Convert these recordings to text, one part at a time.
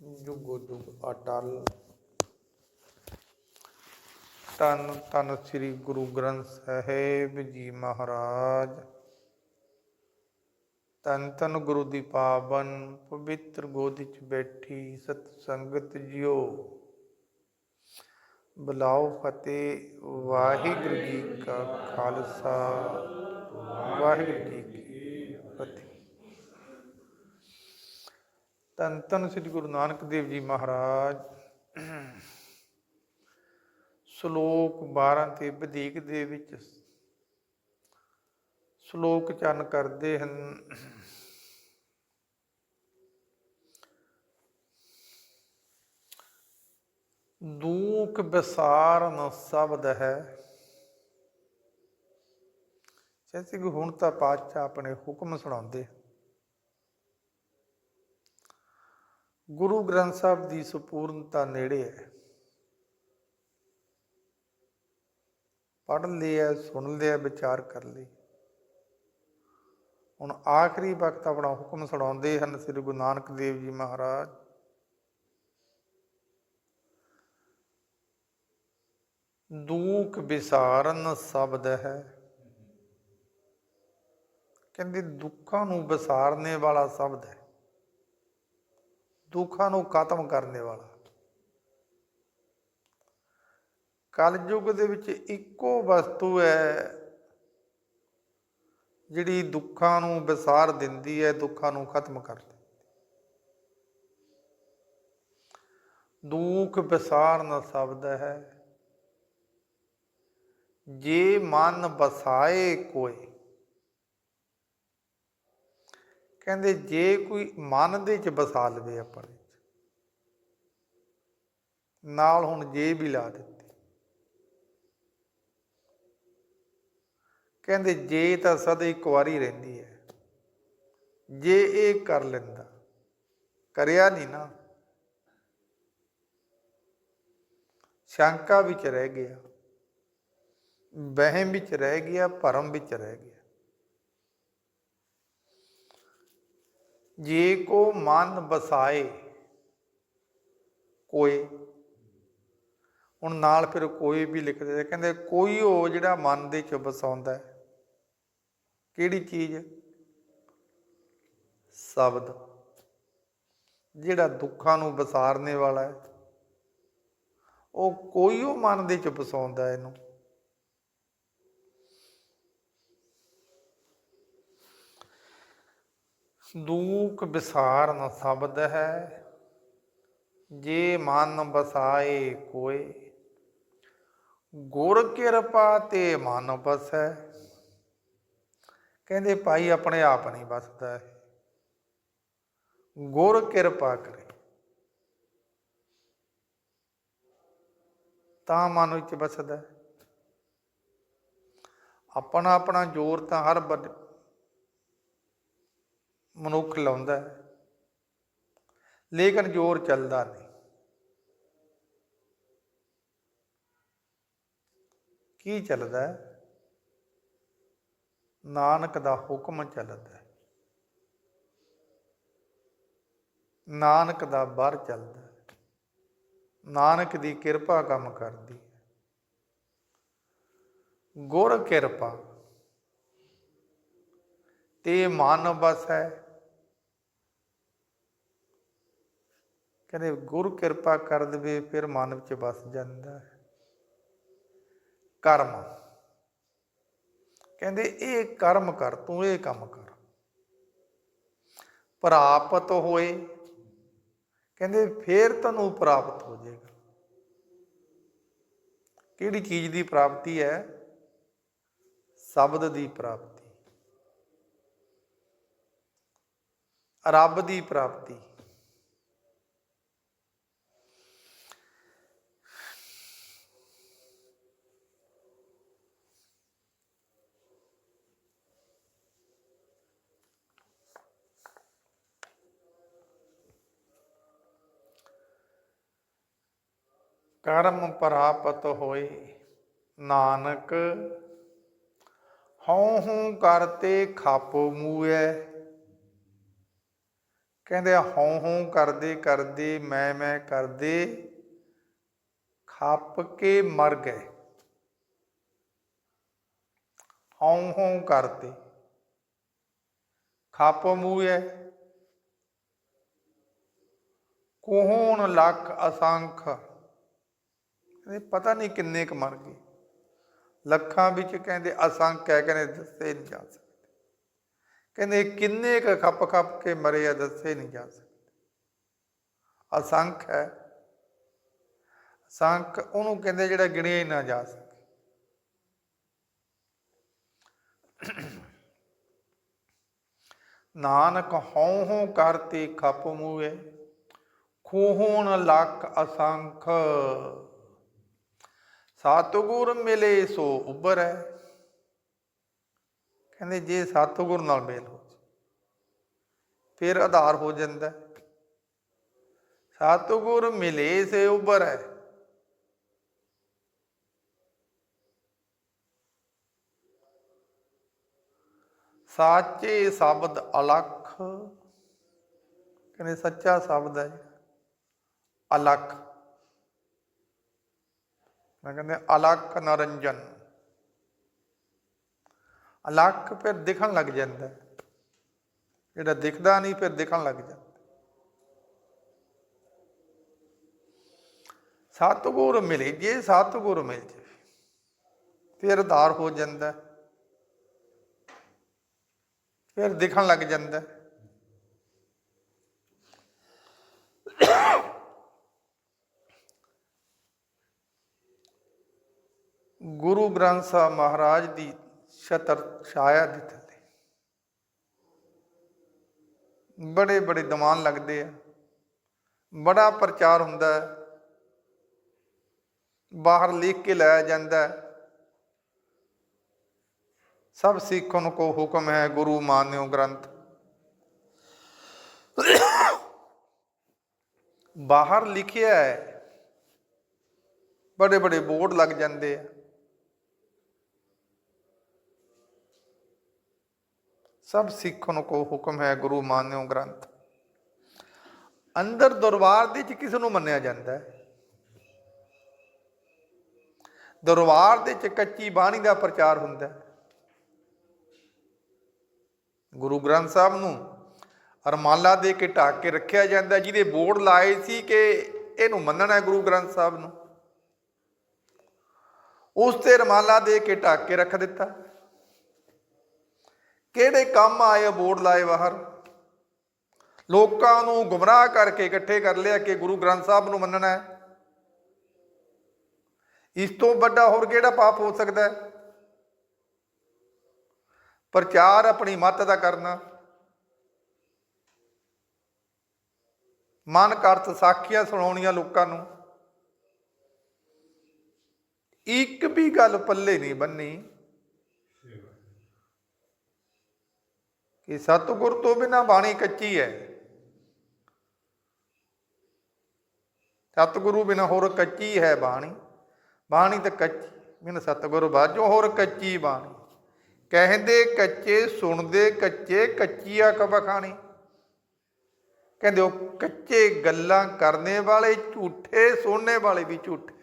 ਜੁਗੋ ਜੁਗ ਅਟਲ ਤਨ ਤਨ ਸ੍ਰੀ ਗੁਰੂ ਗ੍ਰੰਥ ਸਾਹਿਬ ਜੀ ਮਹਾਰਾਜ। ਤਨ ਤਨ ਗੁਰੂ ਦੀ ਪਾਵਨ, ਪਵਿੱਤਰ ਗੋਦੀ ਚ ਬੈਠੀ ਸਤ ਸੰਗਤ ਜੀਓ। ਬੁਲਾਓ ਫਤਿਹ, ਵਾਹਿਗੁਰੂ ਜੀ ਕਾ ਖਾਲਸਾ, ਵਾਹਿਗੁਰੂ ਜੀ ਕੀ ਫਤਿਹ ਤਨ ਤਨ ਸ੍ਰੀ ਗੁਰੂ ਨਾਨਕ ਦੇਵ ਜੀ ਮਹਾਰਾਜ। ਸ਼ਲੋਕ 12 ਤੇ ਵਧੇਕ ਦੇ ਵਿੱਚ ਸ਼ਲੋਕ ਚੰਨ ਕਰਦੇ ਹਨ। ਦੂਖ ਵਿਸਾਰਨ ਸ਼ਬਦ ਹੈ। ਜੈਸੇ ਕਿ ਹੁਣ ਤਾਂ ਪਾਤਸ਼ਾਹ ਆਪਣੇ ਹੁਕਮ ਸੁਣਾਉਂਦੇ ਹਨ। ਗੁਰੂ ਗ੍ਰੰਥ ਸਾਹਿਬ ਦੀ ਸੰਪੂਰਨਤਾ ਨੇੜੇ ਹੈ। ਪੜ੍ਹ ਲਿਆ, ਸੁਣ ਲਿਆ, ਵਿਚਾਰ ਕਰ ਲਈ ਹੁਣ ਆਖਰੀ ਵਕਤ ਆਪਣਾ ਹੁਕਮ ਸੁਣਾਉਂਦੇ ਹਨ ਸ੍ਰੀ ਗੁਰੂ ਨਾਨਕ ਦੇਵ ਜੀ ਮਹਾਰਾਜ। ਦੂਖ ਵਿਸਾਰਨ ਸ਼ਬਦ ਹੈ। ਕਹਿੰਦੇ ਦੁੱਖਾਂ ਨੂੰ ਵਿਸਾਰਨੇ ਵਾਲਾ ਸ਼ਬਦ ਹੈ। ਦੁੱਖਾਂ ਨੂੰ ਖਤਮ ਕਰਨ ਵਾਲਾ। ਕਲਯੁਗ ਦੇ ਵਿੱਚ ਇੱਕੋ ਵਸਤੂ ਹੈ, ਜਿਹੜੀ ਦੁੱਖਾਂ ਨੂੰ ਵਿਸਾਰ ਦਿੰਦੀ ਹੈ, ਦੁੱਖਾਂ ਨੂੰ ਖਤਮ ਕਰ ਦਿੰਦੀ ਦੁੱਖ ਵਿਸਾਰਨ ਸ਼ਬਦ ਹੈ। ਜੇ ਮਨ ਵਸਾਏ ਕੋਈ ਕਹਿੰਦੇ ਜੇ ਕੋਈ ਮਨ ਦੇ ਚ ਵਸਾ ਲਵੇ ਆਪਣੇ ਨਾਲ ਹੁਣ ਜੇ ਵੀ ਲਾ ਦਿੱਤੀ। ਕਹਿੰਦੇ ਜੇ ਤਾਂ ਸਦਾ ਇੱਕ ਵਾਰੀ ਰਹਿੰਦੀ ਹੈ, ਜੇ ਇਹ ਕਰ ਲੈਂਦਾ, ਕਰਿਆ ਨਹੀਂ ਨਾ। ਸ਼ੰਕਾ ਵਿੱਚ ਰਹਿ ਗਿਆ, ਵਹਿਮ ਵਿੱਚ ਰਹਿ ਗਿਆ, ਭਰਮ ਵਿੱਚ ਰਹਿ ਗਿਆ। ਜੇ ਕੋ ਮਨ ਵਸਾਏ ਕੋਈ ਹੁਣ ਨਾਲ ਫਿਰ ਕੋਈ ਵੀ ਲਿਖਦੇ ਕਹਿੰਦੇ ਕੋਈ ਉਹ ਜਿਹੜਾ ਮਨ ਦੇ ਚ ਵਸਾਉਂਦਾ ਕਿਹੜੀ ਚੀਜ਼? ਸ਼ਬਦ। ਜਿਹੜਾ ਦੁੱਖਾਂ ਨੂੰ ਵਿਸਾਰਨੇ ਵਾਲਾ ਹੈ। ਉਹ ਕੋਈ ਉਹ ਮਨ ਦੇ ਚ ਵਸਾਉਂਦਾ ਇਹਨੂੰ। ਦੁਖ ਵਿਸਾਰਨ ਸ਼ਬਦ ਹੈ, ਜੇ ਮਨ ਬਸਾਏ ਕੋਏ। ਗੁਰ ਕਿਰਪਾ ਤੇ ਮਨ ਬਸੈ, ਕਹਿੰਦੇ ਭਾਈ ਆਪਣੇ ਆਪ ਨਹੀਂ ਬਸਦਾ ਹੈ ਗੁਰ ਕਿਰਪਾ ਕਰੇ। ਤਾਂ ਮਨ ਵਿੱਚ ਬਸਦਾ ਆਪਣਾ ਆਪਣਾ ਜ਼ੋਰ ਤਾਂ ਹਰ ਬੰਦ- ਮਨੁੱਖ ਲਾਉਂਦਾ ਹੈ। ਲੇਕਿਨ ਜ਼ੋਰ ਚੱਲਦਾ ਨਹੀਂ। ਕੀ ਚੱਲਦਾ ਨਾਨਕ ਦਾ ਹੁਕਮ ਚੱਲਦਾ ਨਾਨਕ ਦਾ ਬਰ ਚੱਲਦਾ ਨਾਨਕ ਦੀ ਕਿਰਪਾ ਕੰਮ ਕਰਦੀ ਹੈ। ਗੁਰ ਕਿਰਪਾ। ਤੇ ਮਨ ਬਸ ਹੈ। ਕਹਿੰਦੇ ਗੁਰੂ ਕਿਰਪਾ ਕਰ ਦੇਵੇ, ਫਿਰ ਮਨ ਵਿੱਚ ਵਸ ਜਾਂਦਾ ਹੈ। ਕਰਮ। ਕਹਿੰਦੇ ਇਹ ਕਰਮ ਕਰ, ਤੂੰ ਇਹ ਕੰਮ ਕਰ। ਪ੍ਰਾਪਤ ਹੋਏ, ਕਹਿੰਦੇ ਫੇਰ ਤੈਨੂੰ ਪ੍ਰਾਪਤ ਹੋ ਜਾਏਗਾ। ਕਿਹੜੀ ਚੀਜ਼ ਦੀ ਪ੍ਰਾਪਤੀ ਹੈ? ਸ਼ਬਦ ਦੀ ਪ੍ਰਾਪਤੀ। ਰੱਬ ਦੀ ਪ੍ਰਾਪਤੀ। ਕਰਮ ਪ੍ਰਾਪਤ ਹੋਏ, ਨਾਨਕ ਹਉ ਹਉ ਕਰਤੇ ਖਾਪੋ ਮੂਐ ਕਹਿੰਦੇ ਹਉ ਹਉ ਕਰਦੇ ਕਰਦੇ ਮੈਂ ਮੈਂ ਕਰਦੇ, ਖੱਪ ਕੇ ਮਰ ਗਏ। ਹਉ ਹਉ ਕਰਤੇ ਖੱਪ ਮੂਏ। ਕੋਹਣ ਲੱਖ ਅਸੰਖ ਕਹਿੰਦੇ ਪਤਾ ਨਹੀਂ ਕਿੰਨੇ ਕ ਮਰ ਗਏ। ਲੱਖਾਂ ਵਿੱਚ ਕਹਿੰਦੇ ਅਸੰਖ ਹੈ, ਕਹਿੰਦੇ ਦੱਸੇ ਨਹੀਂ ਜਾ ਸਕਦੇ। ਕਹਿੰਦੇ ਕਿੰਨੇ ਕ ਖੱਪ ਖੱਪ ਕੇ ਮਰੇ ਆ, ਦੱਸੇ ਨਹੀਂ ਜਾ ਸਕਦੇ। ਅਸੰਖ ਹੈ। ਅਸੰਖ ਉਹਨੂੰ ਕਹਿੰਦੇ ਜਿਹੜਾ ਗਿਣਿਆ ਹੀ ਨਾ ਜਾ ਸਕੇ। ਨਾਨਕ ਹਉ ਹਉ ਕਰਤੇ ਖੱਪ ਮੂਏ ਖੂਹਣ ਲੱਖ ਅਸੰਖ। ਸਤਿਗੁਰ ਮਿਲੇ ਸੋ ਉਬਰ ਹੈ ਕਹਿੰਦੇ ਜੇ ਸਤਿਗੁਰ ਨਾਲ ਮੇਲ ਹੋ ਜੇ, ਫਿਰ ਆਧਾਰ ਹੋ ਜਾਂਦਾ। ਸਤਿਗੁਰ ਮਿਲੇ ਸੇ ਉਬਰ ਹੈ ਸਾਚੇ ਸ਼ਬਦ ਅਲਖ ਕਹਿੰਦੇ ਸੱਚਾ ਸ਼ਬਦ ਹੈ ਅਲਖ। ਮੈਂ ਕਹਿੰਦੇ, ਅਲਖ ਨਰੰਜਨ। ਅਲਖ ਫਿਰ ਦਿਖਣ ਲੱਗ ਜਾਂਦਾ। ਜਿਹੜਾ ਦਿਖਦਾ ਨਹੀਂ, ਫਿਰ ਦਿਖਣ ਲੱਗ ਜਾਂਦਾ। ਸਤਿਗੁਰ ਮਿਲੇ ਜੇ, ਸਤਿਗੁਰ ਮਿਲ ਜੇ, ਫਿਰ ਉਧਾਰ ਹੋ ਜਾਂਦਾ। ਫਿਰ ਦਿਖਣ ਲੱਗ ਜਾਂਦਾ। ਗੁਰੂ ਗ੍ਰੰਥ ਸਾਹਿਬ ਮਹਾਰਾਜ ਦੀ ਛਤਰ ਛਾਇਆ ਦੇ ਥੱਲੇ। ਬੜੇ ਬੜੇ ਦਮਾਨ ਲੱਗਦੇ ਆ। ਬੜਾ ਪ੍ਰਚਾਰ ਹੁੰਦਾ ਹੈ। ਬਾਹਰ ਲਿਖ ਕੇ ਲਾਇਆ ਜਾਂਦਾ ਸਭ ਸਿੱਖਾਂ ਨੂੰ ਕੋ ਹੁਕਮ ਹੈ, ਗੁਰੂ ਮਾਨਿਓ ਗ੍ਰੰਥ। ਬਾਹਰ ਲਿਖਿਆ ਹੈ। ਬੜੇ ਬੜੇ ਬੋਰਡ ਲੱਗ ਜਾਂਦੇ ਆ। ਸਭ ਸਿੱਖਨ ਕੋ ਹੁਕਮ ਹੈ ਗੁਰੂ ਮਾਨਿਓ ਗ੍ਰੰਥ। ਅੰਦਰ ਦਰਬਾਰ ਦੇ ਵਿੱਚ ਕਿਸ ਨੂੰ ਮੰਨਿਆ ਜਾਂਦਾ ਹੈ? ਦਰਬਾਰ ਦੇ ਵਿੱਚ ਕੱਚੀ ਬਾਣੀ ਦਾ ਪ੍ਰਚਾਰ ਹੁੰਦਾ ਹੈ। ਗੁਰੂ ਗ੍ਰੰਥ ਸਾਹਿਬ ਨੂੰ ਅਰਮਾਲਾ ਦੇ ਕੇ ਢੱਕ ਕੇ ਰੱਖਿਆ ਜਾਂਦਾ ਜਿਹਦੇ ਬੋਰਡ ਲਾਏ ਸੀ ਕਿ ਇਹਨੂੰ ਮੰਨਣਾ ਹੈ ਗੁਰੂ ਗ੍ਰੰਥ ਸਾਹਿਬ ਨੂੰ। ਉਸ ਤੇ ਰਮਾਲਾ ਦੇ ਕੇ ਢੱਕ ਕੇ ਰੱਖ ਦਿੱਤਾ। ਕਿਹੜੇ ਕੰਮ ਆਏ ਬੋਰਡ ਲਾਏ ਬਾਹਰ? ਲੋਕਾਂ ਨੂੰ ਗੁੰਮਰਾਹ ਕਰਕੇ ਇਕੱਠੇ ਕਰ ਲਿਆ ਕਿ ਗੁਰੂ ਗ੍ਰੰਥ ਸਾਹਿਬ ਨੂੰ ਮੰਨਣਾ ਹੈ। ਇਸ ਤੋਂ ਵੱਡਾ ਹੋਰ ਕਿਹੜਾ ਪਾਪ ਹੋ ਸਕਦਾ ਹੈ? ਪ੍ਰਚਾਰ ਆਪਣੀ ਮੱਤ ਦਾ ਕਰਨਾ। ਮਨ ਕਰਤ ਸਾਖੀਆਂ ਸੁਣਾਉਣੀਆਂ ਲੋਕਾਂ ਨੂੰ। ਇੱਕ ਵੀ ਗੱਲ ਪੱਲੇ ਨਹੀਂ ਬੰਨੀ। ਕਿ ਸਤਿਗੁਰ ਤੋਂ ਬਿਨਾ ਬਾਣੀ ਕੱਚੀ ਹੈ। ਸਤਿਗੁਰੂ ਬਿਨਾ ਹੋਰ ਕੱਚੀ ਹੈ ਬਾਣੀ। ਬਾਣੀ ਤਾਂ ਕੱਚੀ, ਬਿਨ ਸਤਿਗੁਰੂ ਬਾਝੋਂ ਹੋਰ ਕੱਚੀ ਬਾਣੀ। ਕਹਿੰਦੇ ਕੱਚੇ, ਸੁਣਦੇ ਕੱਚੇ, ਕੱਚੀਆ ਕਬਖਾਣੀ ਕਹਿੰਦੇ ਉਹ ਕੱਚੇ ਗੱਲਾਂ ਕਰਨੇ ਵਾਲੇ, ਝੂਠੇ ਸੁਣਨੇ ਵਾਲੇ ਵੀ ਝੂਠੇ।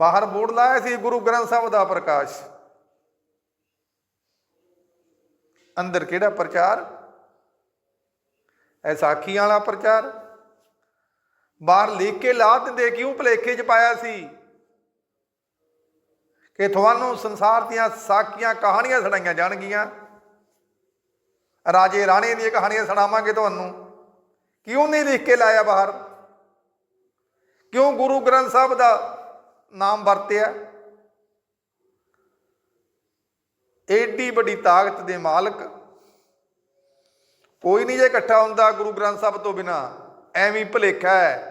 ਬਾਹਰ ਬੋਰਡ ਲਾਇਆ ਸੀ ਗੁਰੂ ਗ੍ਰੰਥ ਸਾਹਿਬ ਦਾ ਪ੍ਰਕਾਸ਼। ਅੰਦਰ ਕਿਹੜਾ ਪ੍ਰਚਾਰ? ਐ ਸਾਖੀਆਂ ਵਾਲਾ ਪ੍ਰਚਾਰ। ਬਾਹਰ ਲਿਖ ਕੇ ਲਾ ਦਿੰਦੇ, ਕਿਉਂ ਭਲੇਖੇ ਚ ਪਾਇਆ ਸੀ? ਕਿ ਤੁਹਾਨੂੰ ਸੰਸਾਰ ਦੀਆਂ ਸਾਖੀਆਂ, ਕਹਾਣੀਆਂ ਸੁਣਾਈਆਂ ਜਾਣਗੀਆਂ। ਰਾਜੇ ਰਾਣੇ ਦੀਆਂ ਕਹਾਣੀਆਂ ਸੁਣਾਵਾਂਗੇ ਤੁਹਾਨੂੰ। ਕਿਉਂ ਨਹੀਂ ਲਿਖ ਕੇ ਲਾਇਆ ਬਾਹਰ? ਕਿਉਂ ਗੁਰੂ ਗ੍ਰੰਥ ਸਾਹਿਬ ਦਾ ਨਾਮ ਵਰਤਿਆ? ਐਡੀ ਵੱਡੀ ਤਾਕਤ ਦੇ ਮਾਲਕ। ਕੋਈ ਨਹੀਂ ਜੇ ਇਕੱਠਾ ਹੁੰਦਾ ਗੁਰੂ ਗ੍ਰੰਥ ਸਾਹਿਬ ਤੋਂ ਬਿਨਾ, ਐਵੇਂ ਭਲੇਖਾ ਹੈ।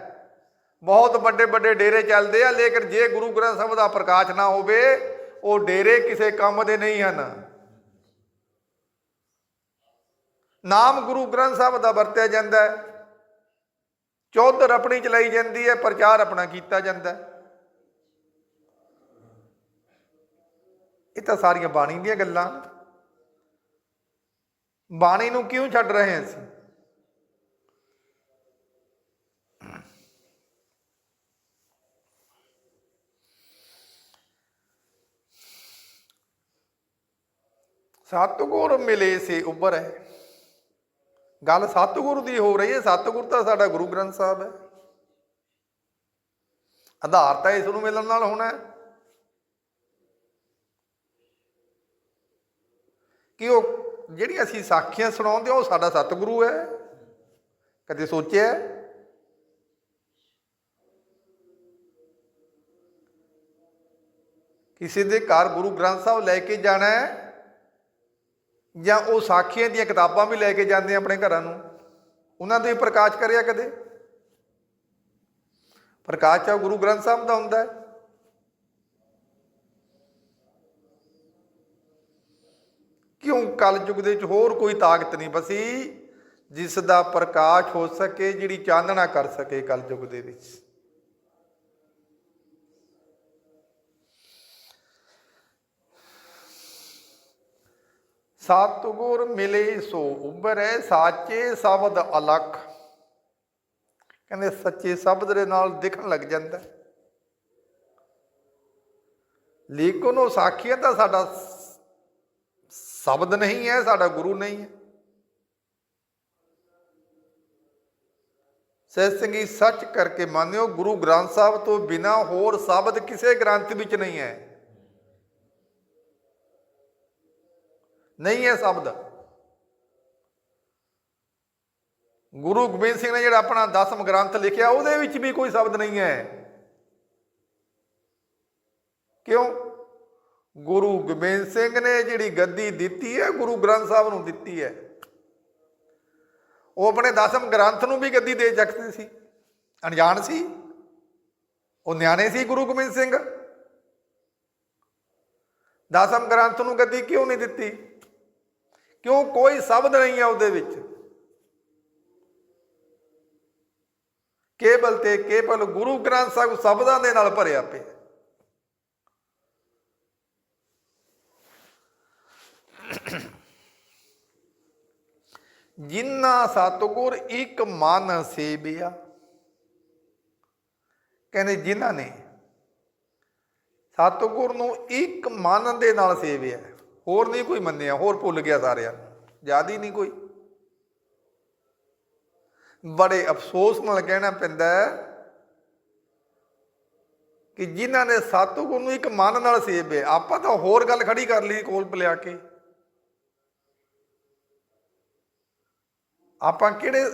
ਬਹੁਤ ਵੱਡੇ ਵੱਡੇ ਡੇਰੇ ਚੱਲਦੇ ਆ, ਲੇਕਿਨ ਜੇ ਗੁਰੂ ਗ੍ਰੰਥ ਸਾਹਿਬ ਦਾ ਪ੍ਰਕਾਸ਼ ਨਾ ਹੋਵੇ, ਉਹ ਡੇਰੇ ਕਿਸੇ ਕੰਮ ਦੇ ਨਹੀਂ ਹਨ। ਨਾਮ ਗੁਰੂ ਗ੍ਰੰਥ ਸਾਹਿਬ ਦਾ ਵਰਤਿਆ ਜਾਂਦਾ ਹੈ। ਚੌਧਰ ਆਪਣੀ ਚਲਾਈ ਜਾਂਦੀ ਹੈ, ਪ੍ਰਚਾਰ ਆਪਣਾ ਕੀਤਾ ਜਾਂਦਾ ਹੈ। ਇਹ ਤਾਂ ਸਾਰੀਆਂ ਬਾਣੀ ਦੀਆਂ ਗੱਲਾਂ। ਬਾਣੀ ਨੂੰ ਕਿਉਂ ਛੱਡ ਰਹੇ ਅਸੀਂ? ਸਤਿਗੁਰ ਮਿਲੇ ਸੇ ਉੱਭਰ। ਹੈ ਗੱਲ ਸਤਿਗੁਰ ਦੀ ਹੋ ਰਹੀ ਹੈ। ਸਤਿਗੁਰ ਤਾਂ ਸਾਡਾ ਗੁਰੂ ਗ੍ਰੰਥ ਸਾਹਿਬ ਹੈ। ਆਧਾਰ ਤਾਂ ਇਸ ਨੂੰ ਮਿਲਣ ਨਾਲ ਹੋਣਾ ਹੈ। ਕਿ ਉਹ ਜਿਹੜੀ ਅਸੀਂ ਸਾਖੀਆਂ ਸੁਣਾਉਂਦੇ ਹਾਂ, ਉਹ ਸਾਡਾ ਸਤਿਗੁਰੂ ਹੈ। ਕਦੇ ਸੋਚਿਆ ਕਿਸੇ ਦੇ ਘਰ ਗੁਰੂ ਗ੍ਰੰਥ ਸਾਹਿਬ ਲੈ ਕੇ ਜਾਣਾ ਹੈ ਜਾਂ ਉਹ ਸਾਖੀਆਂ ਦੀਆਂ ਕਿਤਾਬਾਂ ਵੀ ਲੈ ਕੇ ਜਾਂਦੇ ਆ ਆਪਣੇ ਘਰਾਂ ਨੂੰ? ਉਹਨਾਂ ਦੇ ਪ੍ਰਕਾਸ਼ ਕਰਿਆ ਕਦੇ? ਪ੍ਰਕਾਸ਼ ਤਾਂ ਗੁਰੂ ਗ੍ਰੰਥ ਸਾਹਿਬ ਦਾ ਹੁੰਦਾ ਹੈ। ਕਿਉਂ ਕਲਯੁਗ ਦੇ ਵਿੱਚ ਹੋਰ ਕੋਈ ਤਾਕਤ ਨਹੀਂ ਬਸੀ ਜਿਸ ਦਾ ਪ੍ਰਕਾਸ਼ ਹੋ ਸਕੇ, ਜਿਹੜੀ ਚਾਨਣਾ ਕਰ ਸਕੇ ਕਲ ਯੁਗ ਦੇ ਵਿੱਚ ਸਤਿਗੁਰ ਮਿਲੇ ਸੋ ਉਬਰੈ ਸਾਚੇ ਸ਼ਬਦ ਅਲਖ ਕਹਿੰਦੇ ਸੱਚੇ ਸ਼ਬਦ ਦੇ ਨਾਲ ਦਿਖਣ ਲੱਗ ਜਾਂਦਾ ਹੈ। ਲੇਕਿਨ ਉਹ ਸਾਖੀਆਂ ਤਾਂ ਸਾਡਾ ਸ਼ਬਦ ਨਹੀਂ ਹੈ, ਸਾਡਾ ਗੁਰੂ ਨਹੀਂ ਹੈ। ਸਹਿਜ ਸਿੰਘੀ ਸੱਚ ਕਰਕੇ ਮੰਨਿਓ, ਗੁਰੂ ਗ੍ਰੰਥ ਸਾਹਿਬ ਤੋਂ ਬਿਨਾ ਹੋਰ ਸ਼ਬਦ ਕਿਸੇ ਗ੍ਰੰਥ ਵਿੱਚ ਨਹੀਂ ਹੈ। ਨਹੀਂ ਹੈ ਸ਼ਬਦ। ਗੁਰੂ ਗੋਬਿੰਦ ਸਿੰਘ ਨੇ ਜਿਹੜਾ ਆਪਣਾ ਦਸਮ ਗ੍ਰੰਥ ਲਿਖਿਆ, ਉਹਦੇ ਵਿੱਚ ਵੀ ਕੋਈ ਸ਼ਬਦ ਨਹੀਂ ਹੈ। ਕਿਉਂ? ਗੁਰੂ ਗੋਬਿੰਦ ਸਿੰਘ ਨੇ ਜਿਹੜੀ ਗੱਦੀ ਦਿੱਤੀ ਹੈ, ਗੁਰੂ ਗ੍ਰੰਥ ਸਾਹਿਬ ਨੂੰ ਦਿੱਤੀ ਹੈ। ਉਹ ਆਪਣੇ ਦਸਮ ਗ੍ਰੰਥ ਨੂੰ ਵੀ ਗੱਦੀ ਦੇ ਸਕਦੇ ਸੀ। ਅਣਜਾਣ ਸੀ। ਉਹ ਨਿਆਣੇ ਸੀ ਗੁਰੂ ਗੋਬਿੰਦ ਸਿੰਘ। ਦਸਮ ਗ੍ਰੰਥ ਨੂੰ ਗੱਦੀ ਕਿਉਂ ਨਹੀਂ ਦਿੱਤੀ? ਕਿਉਂ ਕੋਈ ਸ਼ਬਦ ਨਹੀਂ ਹੈ ਉਹਦੇ ਵਿੱਚ? ਕੇਵਲ ਤੇ ਕੇਵਲ ਗੁਰੂ ਗ੍ਰੰਥ ਸਾਹਿਬ ਸ਼ਬਦਾਂ ਦੇ ਨਾਲ ਭਰਿਆ ਪਿਆ। ਜਿਨ੍ਹਾਂ ਸਤਗੁਰ ਇੱਕ ਮਨ ਸੇਵਿਆ, ਕਹਿੰਦੇ ਜਿਨ੍ਹਾਂ ਨੇ ਸਤਗੁਰ ਨੂੰ ਇੱਕ ਮਨ ਦੇ ਨਾਲ ਸੇਵਿਆ, ਹੋਰ ਨਹੀਂ ਕੋਈ ਮੰਨਿਆ, ਹੋਰ ਭੁੱਲ ਗਿਆ ਸਾਰਿਆਂ ਨੂੰ, ਯਾਦ ਹੀ ਨਹੀਂ ਕੋਈ। ਬੜੇ ਅਫਸੋਸ ਨਾਲ ਕਹਿਣਾ ਪੈਂਦਾ ਕਿ ਜਿਨ੍ਹਾਂ ਨੇ ਸਤਿਗੁਰ ਨੂੰ ਇੱਕ ਮਨ ਨਾਲ ਸੇਵਿਆ, ਆਪਾਂ ਤਾਂ ਹੋਰ ਗੱਲ ਖੜੀ ਕਰ ਲਈ ਕੋਲ ਪਲਿਆ ਕੇ। ਆਪਾਂ ਕਿਹੜੇ,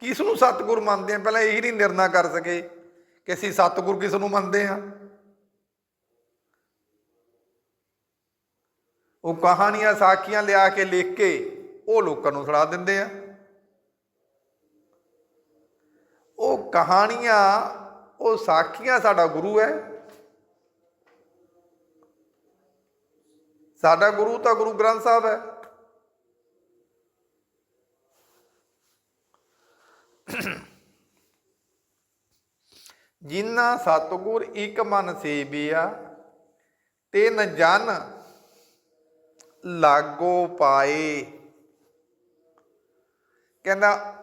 ਕਿਸ ਨੂੰ ਸਤਿਗੁਰ ਮੰਨਦੇ ਆ? ਪਹਿਲਾਂ ਇਹੀ ਨਹੀਂ ਨਿਰਣਾ ਕਰ ਸਕੇ ਕਿ ਅਸੀਂ ਸਤਿਗੁਰ ਕਿਸ ਨੂੰ ਮੰਨਦੇ ਆ। ਉਹ ਕਹਾਣੀਆਂ, ਸਾਖੀਆਂ ਲਿਆ ਕੇ ਲਿਖ ਕੇ ਉਹ ਲੋਕਾਂ ਨੂੰ ਸੁਣਾ ਦਿੰਦੇ ਆ। ਉਹ ਕਹਾਣੀਆਂ, ਉਹ ਸਾਖੀਆਂ ਸਾਡਾ ਗੁਰੂ ਹੈ। ਸਾਡਾ ਗੁਰੂ ਤਾਂ ਗੁਰੂ ਗ੍ਰੰਥ ਸਾਹਿਬ ਹੈ। ਜਿਨ੍ਹਾਂ ਸਤਗੁਰ ਇੱਕ ਮਨ ਸੇਵਿਆ, ਤਿੰਨ ਜਨ ਲਾਗੋ ਪਾਏ। ਕਹਿੰਦਾ,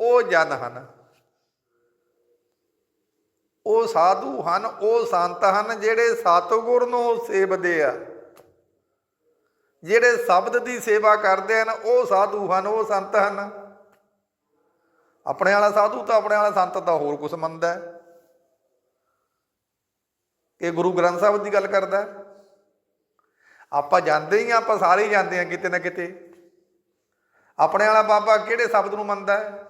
ਉਹ ਜਨ ਹਨ। ਉਹ ਸਾਧੂ ਹਨ, ਉਹ ਸੰਤ ਹਨ, ਜਿਹੜੇ ਸਤਗੁਰ ਨੂੰ ਸੇਵਦੇ ਆ। ਜਿਹੜੇ ਸ਼ਬਦ ਦੀ ਸੇਵਾ ਕਰਦੇ ਹਨ, ਉਹ ਸਾਧੂ ਹਨ, ਉਹ ਸੰਤ ਹਨ। ਆਪਣੇ ਵਾਲਾ ਸਾਧੂ ਤਾਂ ਆਪਣੇ ਵਾਲਾ ਸੰਤ ਤਾਂ ਹੋਰ ਕੁਝ ਮੰਨਦਾ ਇਹ ਗੁਰੂ ਗ੍ਰੰਥ ਸਾਹਿਬ ਦੀ ਗੱਲ ਕਰਦਾ ਆਪਾਂ ਜਾਂਦੇ ਹੀ ਆ ਆਪਾਂ ਸਾਰੇ ਹੀ ਜਾਂਦੇ ਆ ਕਿਤੇ ਨਾ ਕਿਤੇ। ਆਪਣੇ ਵਾਲਾ ਬਾਬਾ ਕਿਹੜੇ ਸ਼ਬਦ ਨੂੰ ਮੰਨਦਾ ਹੈ?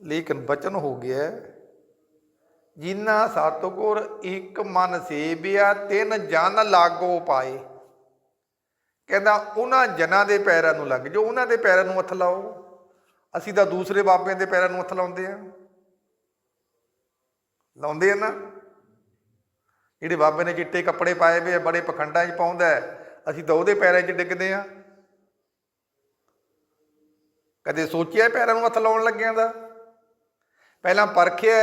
ਲੇਕਿਨ ਬਚਨ ਹੋ ਗਿਆ ਜਿਨ੍ਹਾਂ ਸਤਗੁਰ ਇੱਕ ਮਨ ਸੇਵਿਆ ਤਿੰਨ ਜਨ ਲਾਗੋ ਪਾਏ। ਕਹਿੰਦਾ ਉਹਨਾਂ ਜਨਾਂ ਦੇ ਪੈਰਾਂ ਨੂੰ ਲੱਗ ਜਾਓ ਉਹਨਾਂ ਦੇ ਪੈਰਾਂ ਨੂੰ ਹੱਥ ਲਾਓ। ਅਸੀਂ ਤਾਂ ਦੂਸਰੇ ਬਾਬਿਆਂ ਦੇ ਪੈਰਾਂ ਨੂੰ ਹੱਥ ਲਾਉਂਦੇ ਆ ਲਾਉਂਦੇ ਆ ਨਾ। ਜਿਹੜੇ ਬਾਬੇ ਨੇ ਚਿੱਟੇ ਕੱਪੜੇ ਪਾਏ ਵੇ ਆ, ਬੜੇ ਪਖੰਡਾਂ 'ਚ ਪਾਉਂਦਾ ਅਸੀਂ ਤਾਂ ਉਹਦੇ ਪੈਰਾਂ 'ਚ ਡਿੱਗਦੇ ਆ ਕਦੇ ਸੋਚਿਆ ਪੈਰਾਂ ਨੂੰ ਹੱਥ ਲਾਉਣ ਲੱਗਿਆਂ ਦਾ? ਪਹਿਲਾਂ ਪਰਖਿਆ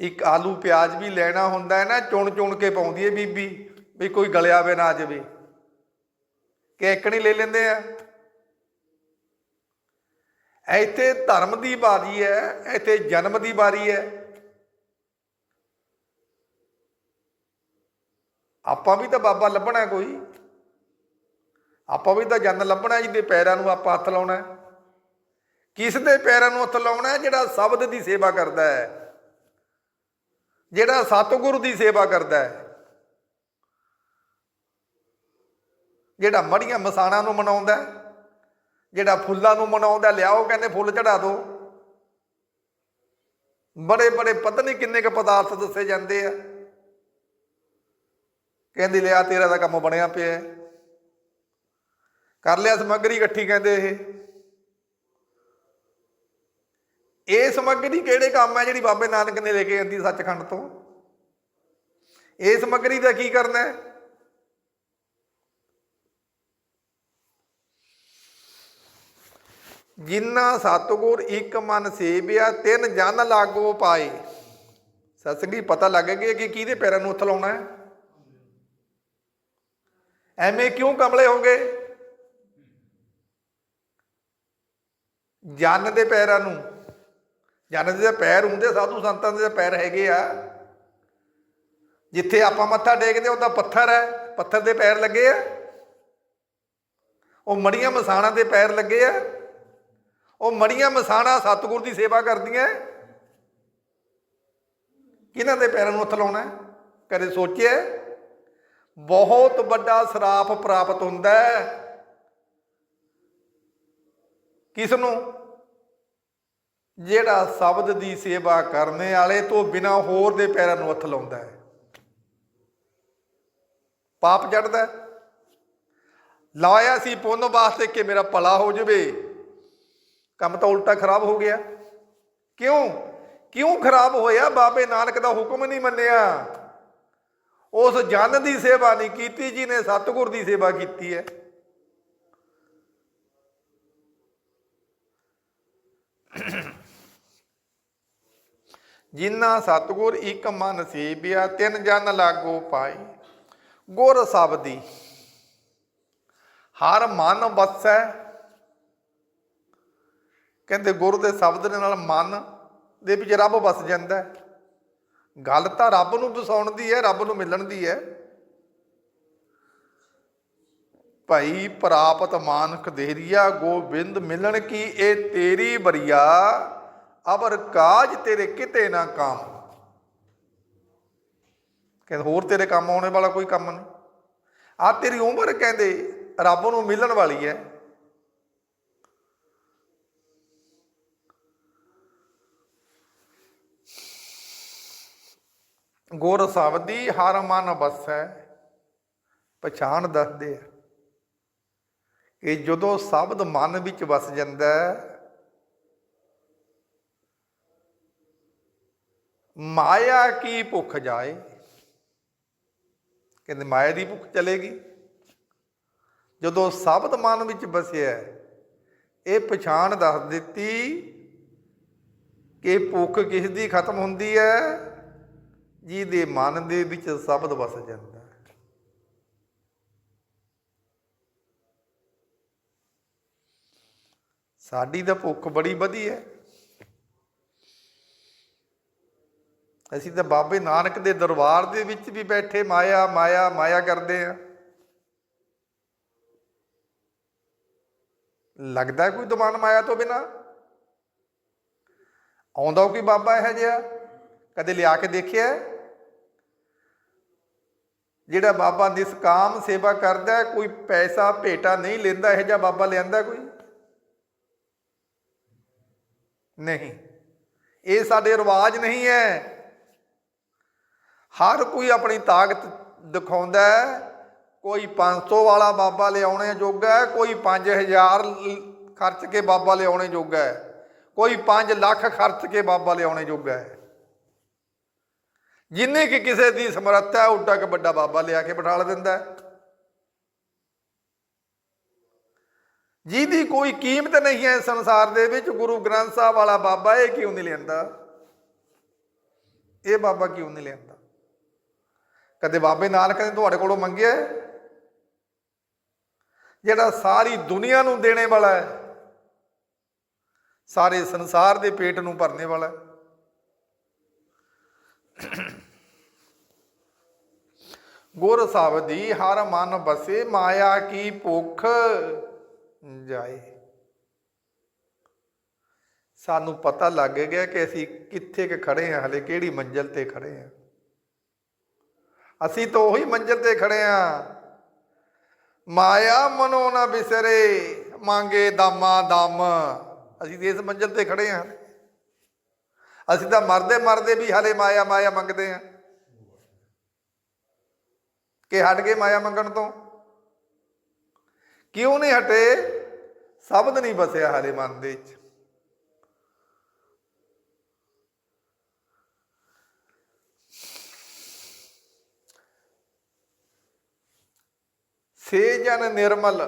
ਇੱਕ ਆਲੂ ਪਿਆਜ਼ ਵੀ ਲੈਣਾ ਹੁੰਦਾ ਹੈ ਨਾ, ਚੁਣ ਚੁਣ ਕੇ ਪਾਉਂਦੀ ਹੈ ਬੀਬੀ, ਵੀ ਕੋਈ ਗਲਿਆ ਵੇ ਨਾ ਆ ਜਾਵੇ। ਕਿ ਲੈ ਲੈਂਦੇ ਆ। ਇੱਥੇ ਧਰਮ ਦੀ ਬਾਰੀ ਹੈ ਇੱਥੇ ਜਨਮ ਦੀ ਬਾਰੀ ਹੈ। ਆਪਾਂ ਵੀ ਤਾਂ ਬਾਬਾ ਲੱਭਣਾ ਕੋਈ। ਆਪਾਂ ਵੀ ਤਾਂ ਜਨ ਲੱਭਣਾ ਜਿਹਦੇ ਪੈਰਾਂ ਨੂੰ ਆਪਾਂ ਹੱਥ ਲਾਉਣਾ ਕਿਸ ਦੇ ਪੈਰਾਂ ਨੂੰ ਹੱਥ ਲਾਉਣਾ ਜਿਹੜਾ ਸ਼ਬਦ ਦੀ ਸੇਵਾ ਕਰਦਾ ਹੈ। ਜਿਹੜਾ ਸਤਿਗੁਰੂ ਦੀ ਸੇਵਾ ਕਰਦਾ ਹੈ, ਜਿਹੜਾ ਮੜੀਆਂ ਮਸਾਣਾ ਨੂੰ ਮਨਾਉਂਦਾ ਜਿਹੜਾ ਫੁੱਲਾਂ ਨੂੰ ਮਨਾਉਂਦਾ ਲਿਆਓ ਕਹਿੰਦੇ ਫੁੱਲ ਚੜਾ ਦਿਓ ਬੜੇ ਬੜੇ ਪਤਾ ਨਹੀਂ ਕਿੰਨੇ ਕ ਪਦਾਰਥ ਦੱਸੇ ਜਾਂਦੇ ਆ। ਕਹਿੰਦੀ ਲਿਆ ਤੇਰਾ ਦਾ ਕੰਮ ਬਣਿਆ ਪਿਆ ਕਰ ਲਿਆ ਸਮੱਗਰੀ ਇਕੱਠੀ ਕਹਿੰਦੇ ਇਹ। ਇਹ ਸਮੱਗਰੀ ਕਿਹੜੇ ਕੰਮ ਹੈ ਜਿਹੜੀ ਬਾਬੇ ਨਾਨਕ ਨੇ ਲੈ ਕੇ ਆਂਦੀ ਸੱਚਖੰਡ ਤੋਂ? ਇਹ ਸਮੱਗਰੀ ਦਾ ਕੀ ਕਰਨਾ ਹੈ? ਜਿਨ੍ਹਾਂ ਸਤਗੁਰ ਇੱਕ ਮਨ ਸੇਵਿਆ, ਤਿੰਨ ਜਨ ਲਾਗੋ ਪਾਏ। ਸਤਿਗੁਰੀ ਪਤਾ ਲੱਗ ਗਿਆ ਕਿ ਕਿਹਦੇ ਪੈਰਾਂ ਨੂੰ ਹੱਥ ਲਾਉਣਾ ਹੈ? ਐਵੇਂ ਕਿਉਂ ਕਮਲੇ ਹੋ ਗਏ? ਜਨ ਦੇ ਪੈਰਾਂ ਨੂੰ। ਜਨ ਦੇ ਤਾਂ ਪੈਰ ਹੁੰਦੇ ਸਾਧੂ ਸੰਤਾਂ ਦੇ ਤਾਂ ਪੈਰ ਹੈਗੇ ਆ। ਜਿੱਥੇ ਆਪਾਂ ਮੱਥਾ ਟੇਕਦੇ ਉਹਦਾ ਪੱਥਰ ਹੈ, ਪੱਥਰ ਦੇ ਪੈਰ ਲੱਗੇ ਆ। ਉਹ ਮੜੀਆਂ ਮਸਾਣਾ ਦੇ ਪੈਰ ਲੱਗੇ ਆ। ਉਹ ਮੜੀਆਂ ਮਸਾਣਾ ਸਤਿਗੁਰ ਦੀ ਸੇਵਾ ਕਰਦੀਆਂ ਕਿਹਨਾਂ ਦੇ ਪੈਰਾਂ ਨੂੰ ਹੱਥ ਲਾਉਣਾ ਕਦੇ ਸੋਚਿਆ ਬਹੁਤ ਵੱਡਾ ਸਰਾਪ ਪ੍ਰਾਪਤ ਹੁੰਦਾ ਹੈ ਕਿਸ ਨੂੰ ਜਿਹੜਾ ਸ਼ਬਦ ਦੀ ਸੇਵਾ ਕਰਨੇ ਵਾਲੇ ਤੋਂ ਬਿਨਾ ਹੋਰ ਦੇ ਪੈਰਾਂ ਨੂੰ ਹੱਥ ਲਾਉਂਦਾ ਹੈ। ਪਾਪ ਜੜਦਾ ਲਾਇਆ ਸੀ ਪੁੰਨ ਵਾਸਤੇ ਕਿ ਮੇਰਾ ਭਲਾ ਹੋ ਜਾਵੇ। ਕੰਮ ਤਾਂ ਉਲਟਾ ਖਰਾਬ ਹੋ ਗਿਆ। ਕਿਉਂ? ਕਿਉਂ ਖਰਾਬ ਹੋਇਆ? ਬਾਬੇ ਨਾਨਕ ਦਾ ਹੁਕਮ ਨਹੀਂ ਮੰਨਿਆ। ਉਸ ਜਨ ਦੀ ਸੇਵਾ ਨਹੀਂ ਕੀਤੀ, ਜਿਹਨੇ ਸਤਿਗੁਰ ਦੀ ਸੇਵਾ ਕੀਤੀ ਹੈ। ਜਿਨ੍ਹਾਂ ਸਤਿਗੁਰ ਇੱਕ ਮਨ ਸੇਵਿਆ, ਤਿੰਨ ਜਨ ਲਾਗੋ ਪਾਏ। ਗੁਰ ਸਬਦੀ। ਹਰ ਮਨ ਵਸੈ। ਕਹਿੰਦੇ ਗੁਰ ਦੇ ਸ਼ਬਦ ਦੇ ਨਾਲ ਮਨ ਦੇ ਵਿੱਚ ਰੱਬ ਵਸ ਜਾਂਦਾ ਗੱਲ ਤਾਂ ਰੱਬ ਨੂੰ ਦਸਾਉਣ ਦੀ ਹੈ, ਰੱਬ ਨੂੰ ਮਿਲਣ ਦੀ ਹੈ। ਭਾਈ ਪ੍ਰਾਪਤ ਮਾਨਕ ਦੇਰੀਆ, ਗੋਬਿੰਦ ਮਿਲਣ ਕੀ ਇਹ ਤੇਰੀ ਬਰੀਆ। ਅਬਰ ਕਾਜ ਤੇਰੇ ਕਿਤੇ ਨਾ ਕਾਮ। ਕਹਿੰਦੇ ਹੋਰ ਤੇਰੇ ਕੰਮ ਆਉਣੇ ਵਾਲਾ ਕੋਈ ਕੰਮ ਨਹੀਂ। ਆ ਤੇਰੀ ਉਮਰ ਕਹਿੰਦੇ ਰੱਬ ਨੂੰ ਮਿਲਣ ਵਾਲੀ ਹੈ ਗੁਰ ਸਬਦੀ ਹਰ ਮਨ ਬਸੈ ਪਛਾਣ ਦੱਸਦੇ ਆ ਕਿ ਜਦੋਂ ਸ਼ਬਦ ਮਨ ਵਿੱਚ ਵਸ ਜਾਂਦਾ ਹੈ, ਮਾਇਆ ਕੀ ਭੁੱਖ ਜਾਏ? ਕਹਿੰਦੇ ਮਾਇਆ ਦੀ ਭੁੱਖ ਚਲੇਗੀ। ਜਦੋਂ ਸ਼ਬਦ ਮਨ ਵਿੱਚ ਵਸਿਆ ਇਹ ਪਛਾਣ ਦੱਸ ਦਿੱਤੀ ਕਿ ਭੁੱਖ ਕਿਸ ਦੀ ਖਤਮ ਹੁੰਦੀ ਹੈ? ਜਿਹਦੇ ਮਨ ਦੇ ਵਿੱਚ ਸ਼ਬਦ ਵਸ ਜਾਂਦਾ ਹੈ। ਸਾਡੀ ਤਾਂ ਭੁੱਖ ਬੜੀ ਵਧੀ ਹੈ। ਅਸੀਂ ਤਾਂ ਬਾਬੇ ਨਾਨਕ ਦੇ ਦਰਬਾਰ ਦੇ ਵਿੱਚ ਵੀ ਬੈਠੇ, ਮਾਇਆ ਮਾਇਆ ਮਾਇਆ ਕਰਦੇ ਆ ਲੱਗਦਾ ਕੋਈ ਦਮਾਨ ਮਾਇਆ ਤੋਂ ਬਿਨਾ? ਆਉਂਦਾ ਕੋਈ ਬਾਬਾ ਇਹੋ ਜਿਹਾ? ਕਦੇ ਲਿਆ ਕੇ ਦੇਖਿਆ? ਜਿਹੜਾ ਬਾਬਾ ਨਿਸਕਾਮ ਸੇਵਾ ਕਰਦਾ, ਕੋਈ ਪੈਸਾ, ਭੇਟਾ ਨਹੀਂ ਲੈਂਦਾ, ਇਹੋ ਜਿਹਾ ਬਾਬਾ ਲਿਆਂਦਾ ਕੋਈ? ਨਹੀਂ। ਇਹ ਸਾਡੇ ਰਿਵਾਜ ਨਹੀਂ ਹੈ। ਹਰ ਕੋਈ ਆਪਣੀ ਤਾਕਤ ਦਿਖਾਉਂਦਾ ਹੈ। ਕੋਈ 500 ਵਾਲਾ ਬਾਬਾ ਲਿਆਉਣੇ ਜੋਗਾ ਹੈ, ਕੋਈ 5000 ਲ- ਖਰਚ ਕੇ ਬਾਬਾ ਲਿਆਉਣੇ ਜੋਗਾ ਹੈ। ਕੋਈ 5 ਲੱਖ ਖਰਚ ਕੇ ਬਾਬਾ ਲਿਆਉਣੇ ਜੋਗਾ ਹੈ। ਜਿੰਨੇ ਕਿ ਕਿਸੇ ਦੀ ਸਮਰੱਥਾ ਹੈ ਉੱਡਾ ਕਿ ਵੱਡਾ ਬਾਬਾ ਲਿਆ ਕੇ ਬਿਠਾ ਦਿੰਦਾ ਹੈ। ਜਿਹਦੀ ਕੋਈ ਕੀਮਤ ਨਹੀਂ ਹੈ ਸੰਸਾਰ ਦੇ ਵਿੱਚ, ਗੁਰੂ ਗ੍ਰੰਥ ਸਾਹਿਬ ਵਾਲਾ ਬਾਬਾ ਇਹ ਕਿਉਂ ਨਹੀਂ ਲੈਂਦਾ ਇਹ ਬਾਬਾ ਕਿਉਂ ਨਹੀਂ ਲੈਂਦਾ ਕਦੇ ਬਾਬੇ ਨਾਨਕ ਨੇ ਤੁਹਾਡੇ ਕੋਲੋਂ ਮੰਗਿਆ ਜਿਹੜਾ ਸਾਰੀ ਦੁਨੀਆ ਨੂੰ ਦੇਣੇ ਵਾਲਾ ਹੈ, ਸਾਰੇ ਸੰਸਾਰ ਦੇ ਪੇਟ ਨੂੰ ਭਰਨੇ ਵਾਲਾ ਹੈ। ਗੁਰ ਸਬਦੀ ਹਰ ਮਨ ਬਸੇ, ਮਾਇਆ ਕੀ ਭੁੱਖ ਜਾਏ। ਸਾਨੂੰ ਪਤਾ ਲੱਗ ਗਿਆ ਕਿ ਅਸੀਂ ਕਿੱਥੇ ਕਿ ਖੜੇ ਹਾਂ, ਹਲੇ ਕਿਹੜੀ ਮੰਜ਼ਲ ਤੇ ਖੜੇ ਹਾਂ। ਅਸੀਂ ਤਾਂ ਉਹੀ ਮੰਜ਼ਿਲ ਤੇ ਖੜੇ ਹਾਂ ਮਾਇਆ ਮਨੋ ਨਾ ਬਿਸਰੇ, ਮੰਗੇ ਦਾਮਾ ਦਮ। ਅਸੀਂ ਤੇ ਇਸ ਮੰਜ਼ਿਲ ਤੇ ਖੜੇ ਹਾਂ ਅਸੀਂ ਤਾਂ ਮਰਦੇ ਮਰਦੇ ਵੀ ਹਲੇ ਮਾਇਆ ਮਾਇਆ ਮੰਗਦੇ ਹਾਂ ਕਿ ਹਟ ਗਏ ਮਾਇਆ ਮੰਗਣ ਤੋਂ? ਕਿਉਂ ਨਹੀਂ ਹਟੇ? ਸ਼ਬਦ ਨਹੀਂ ਬਸਿਆ ਹਲੇ ਮਨ ਦੇ ਵਿੱਚ। ਸੇ ਜਨ ਨਿਰਮਲ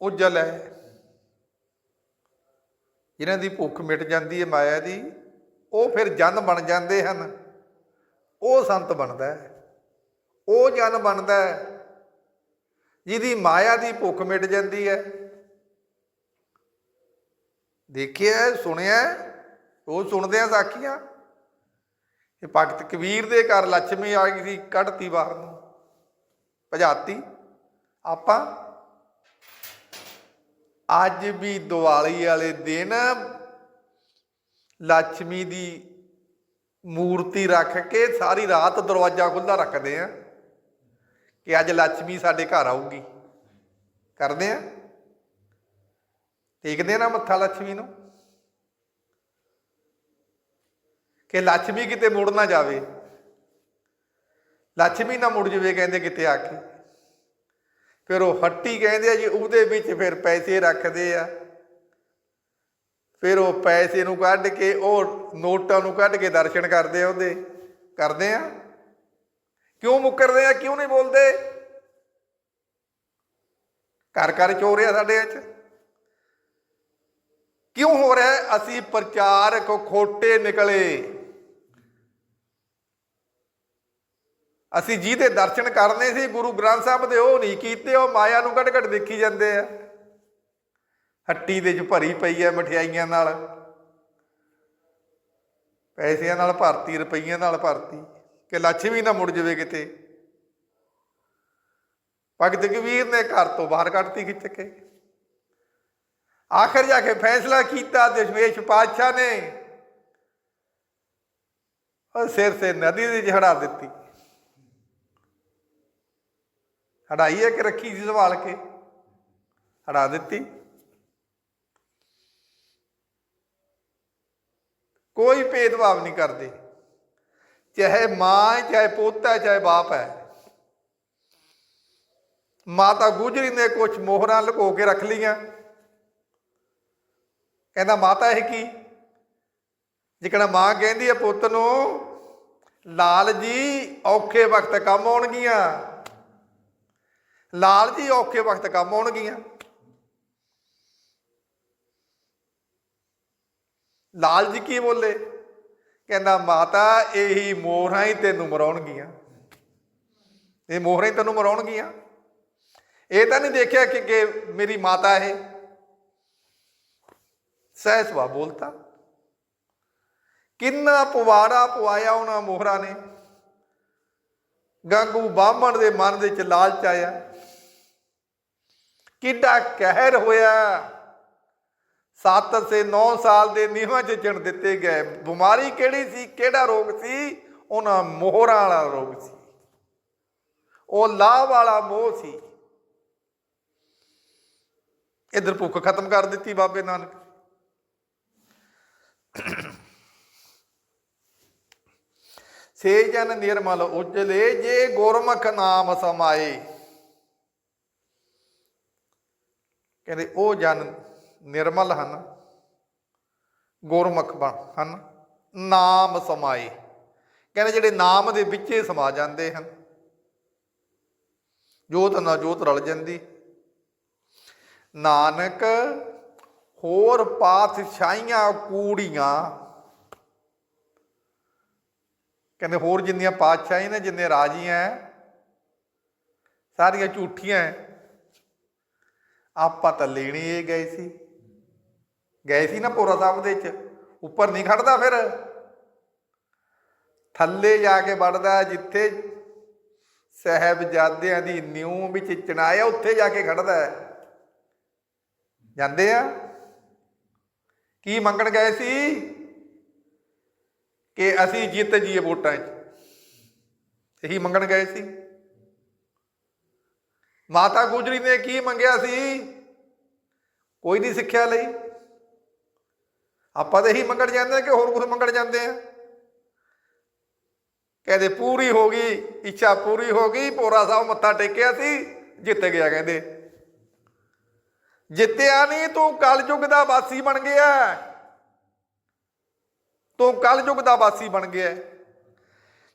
ਉਜਲ ਹੈ। ਜਿਨ੍ਹਾਂ ਦੀ ਭੁੱਖ ਮਿਟ ਜਾਂਦੀ ਹੈ ਮਾਇਆ ਦੀ, ਉਹ ਫਿਰ ਜਨ ਬਣ ਜਾਂਦੇ ਹਨ। ਉਹ ਸੰਤ ਬਣਦਾ ਹੈ। ਉਹ ਜਨ ਬਣਦਾ ਹੈ, ਜਿਹਦੀ ਮਾਇਆ ਦੀ ਭੁੱਖ ਮਿਟ ਜਾਂਦੀ ਹੈ। ਦੇਖਿਆ, ਸੁਣਿਆ, ਉਹ ਸੁਣਦੇ ਆ ਸਾਖੀਆਂ, ਇਹ ਭਗਤ ਕਬੀਰ ਦੇ ਘਰ ਲక్ష్ਮੀ ਆ ਗਈ ਸੀ ਕੱਢਤੀ ਬਾਹਰ ਨੂੰ, ਭਜਾਤੀ। ਆਪਾਂ ਅੱਜ ਵੀ ਦੀਵਾਲੀ ਵਾਲੇ ਦਿਨ ਲక్ష్ਮੀ ਦੀ ਮੂਰਤੀ ਰੱਖ ਕੇ ਸਾਰੀ ਰਾਤ ਦਰਵਾਜ਼ਾ ਖੁੱਲਾ ਰੱਖਦੇ ਆ ਕਿ ਅੱਜ ਲక్ష్ਮੀ ਸਾਡੇ ਘਰ ਆਊਗੀ। ਕਰਦੇ ਆ ਟੇਕਦੇ ਨਾ ਮੱਥਾ ਲక్ష్ਮੀ ਨੂੰ ਕਿ ਲక్ష్ਮੀ ਕਿਤੇ ਮੁੜ ਨਾ ਜਾਵੇ। ਲక్ష్ਮੀ ਨਾ ਮੁੜ ਜਾਵੇ ਕਹਿੰਦੇ ਕਿਤੇ ਆ ਕੇ। ਫਿਰ ਉਹ ਹੱਟੀ ਕਹਿੰਦੇ ਆ ਜੀ, ਉਹਦੇ ਵਿੱਚ ਫਿਰ ਪੈਸੇ ਰੱਖਦੇ ਆ। ਫਿਰ ਉਹ ਪੈਸੇ ਨੂੰ ਕੱਢ ਕੇ, ਉਹ ਨੋਟਾਂ ਨੂੰ ਕੱਢ ਕੇ ਦਰਸ਼ਨ ਕਰਦੇ ਆ ਉਹਦੇ। ਕਰਦੇ ਆ? ਕਿਉਂ ਮੁੱਕਰਦੇ ਆ? ਕਿਉਂ ਨਹੀਂ ਬੋਲਦੇ? ਘਰ ਘਰ ਚੋਰ ਆ ਸਾਡੇ ਵਿੱਚ। ਕਿਉਂ ਹੋ ਰਿਹਾ? ਅਸੀਂ ਪ੍ਰਚਾਰਕ ਖੋਟੇ ਨਿਕਲੇ। ਅਸੀਂ ਜਿਹਦੇ ਦਰਸ਼ਨ ਕਰਨੇ ਸੀ, ਗੁਰੂ ਗ੍ਰੰਥ ਸਾਹਿਬ ਦੇ ਉਹ ਨਹੀਂ ਕੀਤੇ, ਉਹ ਮਾਇਆ ਨੂੰ ਕੱਢ ਕੱਢ ਦੇਖੀ ਜਾਂਦੇ ਆ। ਹੱਟੀ ਦੇ ਚ ਭਰੀ ਪਈ ਹੈ ਮਠਿਆਈਆਂ ਨਾਲ। ਪੈਸਿਆਂ ਨਾਲ ਭਰਤੀ, ਰੁਪਈਆਂ ਨਾਲ ਭਰਤੀ, ਕਿ ਲక్ష్ਮੀ ਨਾ ਮੁੜ ਜਾਵੇ ਕਿਤੇ। ਭਗਤ ਕਬੀਰ ਨੇ ਘਰ ਤੋਂ ਬਾਹਰ ਕੱਢਤੀ ਖਿੱਚ ਕੇ। ਆਖਰ ਜਾ ਕੇ ਫੈਸਲਾ ਕੀਤਾ, ਦਸ਼ਮੇਸ਼ ਪਾਤਸ਼ਾਹ ਨੇ। ਉਹ ਸਿਰ ਸੇ ਨਦੀ ਦੇ ਚੜਾ ਦਿੱਤੀ। ਹੜਾਈ ਹੈ ਕਿ ਰੱਖੀ ਸੀ ਸੰਭਾਲ ਕੇ। ਹੜਾ ਦਿੱਤੀ। ਕੋਈ ਭੇਦਭਾਵ ਨਹੀਂ ਕਰਦੇ। ਚਾਹੇ ਮਾਂ ਹੈ, ਚਾਹੇ ਪੁੱਤ ਹੈ, ਚਾਹੇ ਬਾਪ ਹੈ। ਮਾਤਾ ਗੁਜਰੀ ਨੇ ਕੁਝ ਮੋਹਰਾਂ ਲੁਕੋ ਕੇ ਰੱਖ ਲਈਆਂ। ਕਹਿੰਦਾ, ਮਾਤਾ, ਇਹ ਕੀ? ਜਿਕਣਾ ਮਾਂ ਕਹਿੰਦੀ ਹੈ, ਪੁੱਤ ਨੂੰ ਲਾਲ ਜੀ ਔਖੇ ਵਕਤ ਕੰਮ ਆਉਣਗੀਆਂ। ਲਾਲ ਜੀ ਔਖੇ ਵਕਤ ਕੰਮ ਆਉਣਗੀਆਂ। ਲਾਲ ਜੀ ਕੀ ਬੋਲੇ? ਕਹਿੰਦਾ, ਮਾਤਾ, ਇਹੀ ਮੋਹਰਾਂ ਹੀ ਤੈਨੂੰ ਮਰਾਉਣਗੀਆਂ। ਇਹ ਮੋਹਰਾਂ ਹੀ ਤੈਨੂੰ ਮਰਾਉਣਗੀਆਂ। ਇਹ ਤਾਂ ਨਹੀਂ ਦੇਖਿਆ ਕਿ ਕਿ ਮੇਰੀ ਮਾਤਾ ਇਹ ਸਹਿ ਸੁਭਾ ਬੋਲਤਾ। ਕਿੰਨਾ ਪਵਾੜਾ ਪਵਾਇਆ ਉਹਨਾਂ ਮੋਹਰਾਂ ਨੇ। ਗੰਗੂ ਬਾਹਮਣ ਦੇ ਮਨ ਦੇ ਚ ਲਾਲਚ ਆਇਆ। ਕਿੱਡਾ ਕਹਿਰ ਹੋਇਆ। 7 ਸੇ 9 ਸਾਲ ਦੇ ਨੀਵਾਂ 'ਚ ਚਿਣ ਦਿੱਤੇ ਗਏ। ਬਿਮਾਰੀ ਕਿਹੜੀ ਸੀ, ਕਿਹੜਾ ਰੋਗ ਸੀ? ਉਹਨਾਂ ਮੋਹਰਾਂ ਵਾਲਾ ਰੋਗ ਸੀ। ਉਹ ਲਾਭ ਵਾਲਾ ਮੋਹ ਸੀ। ਇਧਰ ਭੁੱਖ ਖਤਮ ਕਰ ਦਿੱਤੀ ਬਾਬੇ ਨਾਨਕ। ਸੇ ਜਨ ਨਿਰਮਲ ਉਜਲੇ, ਜੇ ਗੁਰਮੁਖ ਨਾਮ ਸਮਾਏ। ਕਹਿੰਦੇ ਉਹ ਜਨ ਨਿਰਮਲ ਹਨ ਗੁਰਮੁਖ ਹਨ ਨਾਮ ਸਮਾਏ ਕਹਿੰਦੇ ਜਿਹੜੇ ਨਾਮ ਦੇ ਵਿੱਚੇ ਸਮਾ ਜਾਂਦੇ ਹਨ ਜੋਤ ਨਾਲ ਜੋਤ ਰਲ ਜਾਂਦੀ ਨਾਨਕ ਹੋਰ ਪਾਤਸ਼ਾਹੀਆਂ ਕੂੜੀਆਂ ਕਹਿੰਦੇ ਹੋਰ ਜਿੰਨੀਆਂ ਪਾਤਸ਼ਾਹੀ ਨੇ ਜਿੰਨੇ ਰਾਜੀਆਂ ਹੈ, ਸਾਰੀਆਂ ਝੂਠੀਆਂ ਹੈ। ਆਪਾਂ ਤਾਂ ਲੈਣੇ ਇਹ ਗਏ ਸੀ। ਗਏ ਸੀ ਨਾ ਪੋਰਾ ਸਾਹਿਬ ਦੇ ਚ ਉੱਪਰ ਨਹੀਂ ਖੜਦਾ ਫਿਰ। ਥੱਲੇ ਜਾ ਕੇ ਵੜਦਾ ਜਿੱਥੇ ਸਹਿਬਜ਼ਾਦਿਆਂ ਦੀ ਨਿਉ ਵਿੱਚ ਚਣਾਇਆ, ਉੱਥੇ ਜਾ ਕੇ ਖੜਦਾ। ਹੈ ਜਾਂਦੇ ਆ? ਕੀ ਮੰਗਣ ਗਏ ਸੀ? ਕਿ ਅਸੀਂ ਜਿੱਤ ਜੀਏ ਵੋਟਾਂ 'ਚ। ਇਹੀ ਮੰਗਣ ਗਏ ਸੀ। ਮਾਤਾ ਗੁਜਰੀ ਨੇ ਕੀ ਮੰਗਿਆ ਸੀ? ਕੋਈ ਨਹੀਂ ਸਿੱਖਿਆ ਲਈ। ਆਪਾਂ ਤਾਂ ਇਹੀ ਮੰਗਣ ਜਾਂਦੇ ਆ ਕਿ ਹੋਰ ਕੁਝ ਮੰਗਣ ਜਾਂਦੇ ਆ ਕਹਿੰਦੇ, ਪੂਰੀ ਹੋ ਗਈ, ਇੱਛਾ ਪੂਰੀ ਹੋ ਗਈ ਪੋਰਾ ਸਾਹਿਬ ਮੱਥਾ ਟੇਕਿਆ ਸੀ, ਜਿੱਤ ਗਿਆ ਕਹਿੰਦੇ। ਜਿੱਤਿਆ ਨਹੀਂ, ਤੂੰ ਕਲਯੁਗ ਦਾ ਵਾਸੀ ਬਣ ਗਿਆ। ਤੂੰ ਕਲਯੁਗ ਦਾ ਵਾਸੀ ਬਣ ਗਿਆ।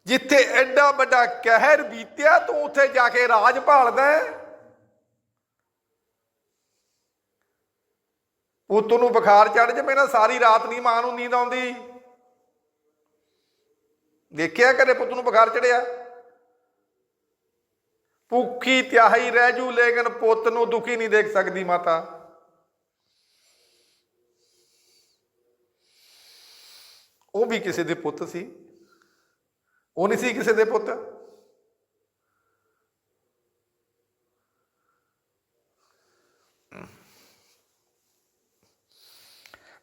ਜਿੱਥੇ ਐਡਾ ਵੱਡਾ ਕਹਿਰ ਬੀਤਿਆ, ਤੂੰ ਉੱਥੇ ਜਾ ਕੇ ਰਾਜ ਭਾਲਦਾ ਹੈ। ਪੁੱਤ ਨੂੰ ਬੁਖਾਰ ਚੜ ਜਾਵੇ ਨਾ, ਸਾਰੀ ਰਾਤ ਨਹੀਂ ਮਾਂ ਨੂੰ ਨੀਂਦ ਆਉਂਦੀ। ਦੇਖਿਆ ਕਦੇ ਪੁੱਤ ਨੂੰ ਬੁਖਾਰ ਚੜਿਆ ਭੁੱਖੀ ਤਿਆਹੀ ਰਹਿ ਜੂ, ਲੇਕਿਨ ਪੁੱਤ ਨੂੰ ਦੁਖੀ ਨਹੀਂ ਦੇਖ ਸਕਦੀ ਮਾਤਾ। ਉਹ ਵੀ ਕਿਸੇ ਦੇ ਪੁੱਤ ਸੀ। ਉਹ ਨਹੀਂ ਸੀ ਕਿਸੇ ਦੇ ਪੁੱਤ।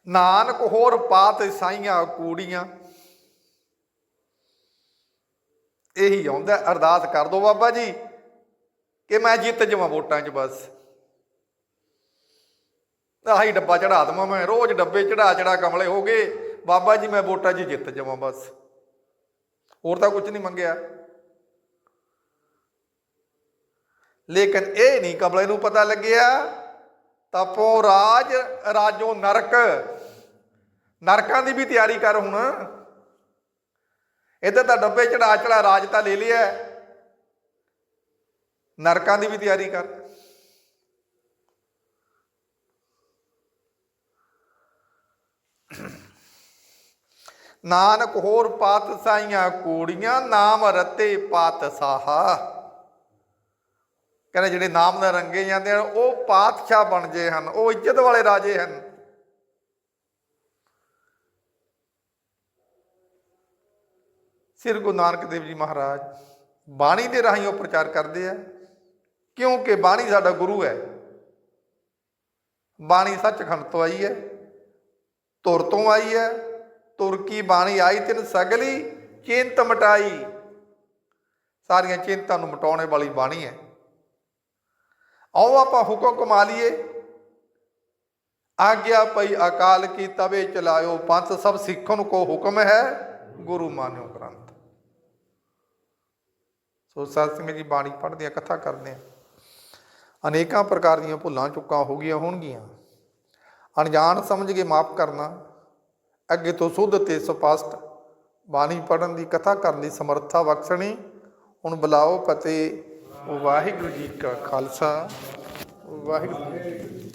ਨਾਨਕ ਹੋਰ ਪਾਤ ਸਾਈਆਂ ਕੂੜੀਆਂ। ਇਹੀ ਆਉਂਦਾ, ਅਰਦਾਸ ਕਰ ਦੋ ਬਾਬਾ ਜੀ, ਕਿ ਮੈਂ ਜਿੱਤ ਜਾਵਾਂ ਵੋਟਾਂ 'ਚ ਬਸ। ਆਹੀ ਡੱਬਾ ਚੜਾ ਦਵਾਂ ਮੈਂ, ਰੋਜ਼ ਡੱਬੇ ਚੜਾ ਚੜਾ ਕਮਲੇ ਹੋ ਗਏ। ਬਾਬਾ ਜੀ, ਮੈਂ ਵੋਟਾਂ 'ਚ ਜਿੱਤ ਜਾਵਾਂ ਬਸ। ਹੋਰ ਤਾਂ ਕੁਝ ਨਹੀਂ ਮੰਗਿਆ। ਲੇਕਿਨ ਇਹ ਨਹੀਂ ਕਬਲੇ ਨੂੰ ਪਤਾ ਲੱਗਿਆ ਤਪੋ ਰਾਜ ਰਾਜੋ ਨਰਕ। ਨਰਕਾਂ ਦੀ ਵੀ ਤਿਆਰੀ ਕਰ ਹੁਣ। ਇੱਧਰ ਤਾਂ ਡੱਬੇ ਚੜਾ ਚੜਾ ਰਾਜ ਤਾਂ ਲੈ ਲਿਆ। ਨਰਕਾਂ ਦੀ ਵੀ ਤਿਆਰੀ ਕਰ। ਨਾਨਕ ਹੋਰ ਪਾਤਸ਼ਾਹੀਆਂ ਕੋੜੀਆਂ, ਨਾਮ ਰਤੇ ਪਾਤ ਸਾਹਾ। ਕਹਿੰਦੇ ਜਿਹੜੇ ਨਾਮ ਨਾਲ ਰੰਗੇ ਜਾਂਦੇ ਹਨ, ਉਹ ਪਾਤਸ਼ਾਹ ਬਣ ਜੇ ਹਨ, ਉਹ ਇੱਜ਼ਤ ਵਾਲੇ ਰਾਜੇ ਹਨ। ਸ੍ਰੀ ਗੁਰੂ ਨਾਨਕ ਦੇਵ ਜੀ ਮਹਾਰਾਜ ਬਾਣੀ ਦੇ ਰਾਹੀਂ ਉਹ ਪ੍ਰਚਾਰ ਕਰਦੇ ਆ, ਕਿਉਂਕਿ ਬਾਣੀ ਸਾਡਾ ਗੁਰੂ ਹੈ। ਬਾਣੀ ਸੱਚਖੰਡ ਤੋਂ ਆਈ ਹੈ, ਤੁਰ ਤੋਂ ਆਈ ਹੈ ਤੁਰਕੀ ਬਾਣੀ ਆਈ ਤਿਨ ਸਗਲੀ ਚਿੰਤ ਮਟਾਈ। ਸਾਰੀਆਂ ਚਿੰਤਾਂ ਨੂੰ ਮਟਾਉਣੇ ਵਾਲੀ ਬਾਣੀ ਹੈ। ਆਓ ਆਪਾਂ ਹੁਕਮ ਕਮਾ ਲਈਏ। ਆਗਿਆ ਪਈ ਅਕਾਲ ਕੀ ਤਵੇ ਚਲਾਇਓ ਪੰਥ ਸਭ ਸਿੱਖਣ ਕੋ ਹੁਕਮ ਹੈ, ਗੁਰੂ ਮਾਨਿਓ ਗ੍ਰੰਥ। ਸੋ ਸਾਧ ਸੰਗਤ ਜੀ ਬਾਣੀ ਪੜ੍ਹਦੇ ਆ, ਕਥਾ ਕਰਦੇ ਆ। ਅਨੇਕਾਂ ਪ੍ਰਕਾਰ ਦੀਆਂ ਭੁੱਲਾਂ ਚੁੱਕਾਂ ਹੋ ਗਈਆਂ ਹੋਣਗੀਆਂ। ਅਣਜਾਣ ਸਮਝ ਕੇ ਮਾਫ ਕਰਨਾ। ਅੱਗੇ ਤੋਂ ਸੁੱਧ ਤੇ ਸਪਸ਼ਟ। ਬਾਣੀ ਪੜਨ ਦੀ ਕਥਾ ਕਰਨ ਦੀ ਸਮਰੱਥਾ ਬਖਸ਼ਣੀ। ਹੁਣ ਬੁਲਾਓ ਪਤੇ ਵਾਹਿਗੁਰੂ ਜੀ ਕਾ ਖਾਲਸਾ। ਵਾਹਿਗੁਰੂ ਜੀ